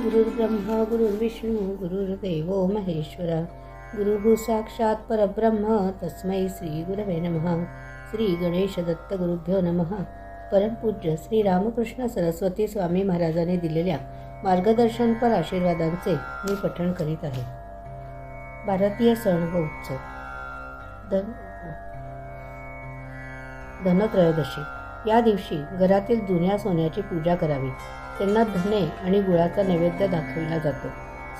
गुरुर्ब्रह्मा गुरुर्विष्णू गुरुर्देव महेश्वर. गुरुः साक्षात परब्रह्म तस्मै श्री गुरवे नमः. श्री गणेश दत्त गुरुभ्यो नमः. परमपूज्य श्री रामकृष्ण सरस्वती स्वामी महाराजांनी दिलेल्या मार्गदर्शनपर आशीर्वादांचे मी पठण करीत आहे. भारतीय सण व उत्सव. धन धनत्रयोदशी. या दिवशी घरातील जुन्या सोन्याची पूजा करावी. त्यांना धने आणि गुळाचा नैवेद्य दाखविला जातो.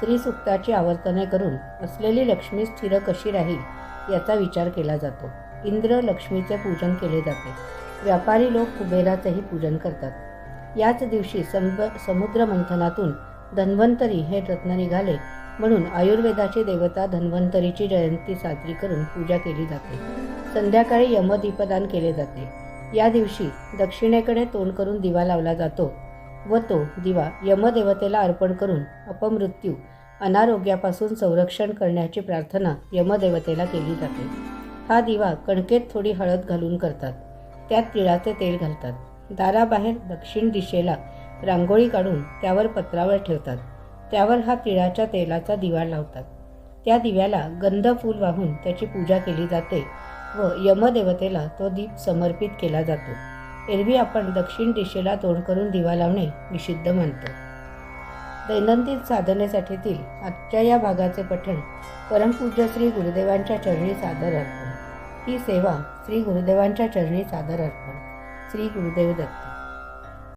श्री सुक्ताची आवर्तने करून असलेली लक्ष्मी स्थिर कशी राहील याचा विचार केला जातो. इंद्र लक्ष्मीचे पूजन केले जाते. व्यापारी लोक कुबेराचेही पूजन करतात. याच दिवशी संब समुद्र मंथनातून धन्वंतरी हे रत्न निघाले म्हणून आयुर्वेदाची देवता धन्वंतरीची जयंती साजरी करून पूजा केली जाते. संध्याकाळी यमदीपदान केले जाते. या दिवशी दक्षिणेकडे तोंड करून दिवा लावला जातो. व तो दिवा यमदेवतेला अर्पण करून अपमृत्यू अनारोग्यापासून संरक्षण करण्याची प्रार्थना यमदेवतेला केली जाते. हा दिवा कणकेत थोडी हळद घालून करतात. त्यात तिळाचे तेल घालतात. दाराबाहेर दक्षिण दिशेला रांगोळी काढून त्यावर पत्रावर ठेवतात. त्यावर हा तिळाच्या तेलाचा दिवा लावतात. त्या दिव्याला गंध फूल वाहून त्याची पूजा केली जाते व यमदेवतेला तो दीप समर्पित केला जातो. एरवी आपण दक्षिण दिशेला तोंड करून दिवा लावणे निषिद्ध मानतो दैनंदिन साधनेसाठीतील आजच्या या भागाचे पठण परमपूज्य श्री गुरुदेवांच्या चरणी सादर अर्पण. ही सेवा श्री गुरुदेवांच्या चरणी सादर अर्पण. श्री गुरुदेव दत्त.